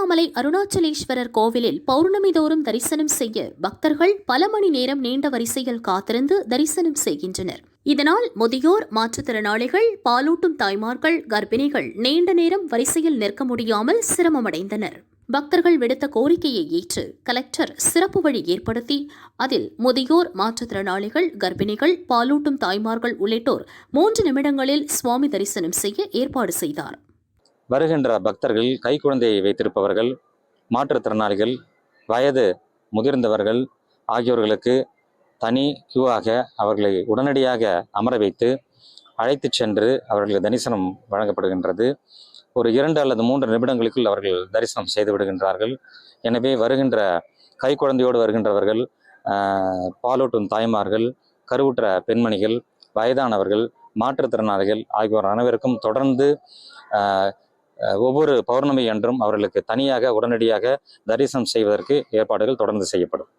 திருவண்ணாமலை அருணாச்சலேஸ்வரர் கோவிலில் பௌர்ணமி தோறும் தரிசனம் செய்ய பக்தர்கள் பல மணி நேரம் நீண்ட வரிசையில் காத்திருந்து தரிசனம் செய்கின்றனர். இதனால் முதியோர் மாற்றுத்திறனாளிகள் பாலூட்டும் தாய்மார்கள் கர்ப்பிணிகள் நீண்ட நேரம் வரிசையில் நிற்க முடியாமல் சிரமமடைந்தனர். பக்தர்கள் விடுத்த கோரிக்கையை ஏற்று கலெக்டர் சிறப்பு வழி ஏற்படுத்தி அதில் முதியோர் மாற்றுத்திறனாளிகள் கர்ப்பிணிகள் பாலூட்டும் தாய்மார்கள் உள்ளிட்டோர் மூன்று நிமிடங்களில் சுவாமி தரிசனம் செய்ய ஏற்பாடு செய்தார். வருகின்ற பக்தர்கள் கைக்குழந்தையை வைத்திருப்பவர்கள் மாற்றுத்திறனாளிகள் வயது முதிர்ந்தவர்கள் ஆகியோர்களுக்கு தனி கியூவாக அவர்களை உடனடியாக அமர வைத்து அழைத்துச் சென்று அவர்களுக்கு தரிசனம் வழங்கப்படுகின்றது. ஒரு இரண்டு அல்லது மூன்று நிமிடங்களுக்குள் அவர்கள் தரிசனம் செய்து விடுகின்றார்கள். எனவே வருகின்ற கைக்குழந்தையோடு வருகின்றவர்கள் பாலூட்டும் தாய்மார்கள் கருவுற்ற பெண்மணிகள் வயதானவர்கள் மாற்றுத்திறனாளிகள் ஆகியோர் அனைவருக்கும் தொடர்ந்து ஒவ்வொரு பௌர்ணமி அன்றும் அவர்களுக்கு தனியாக உடனடியாக தரிசனம் செய்வதற்கு ஏற்பாடுகள் தொடர்ந்து செய்யப்படும்.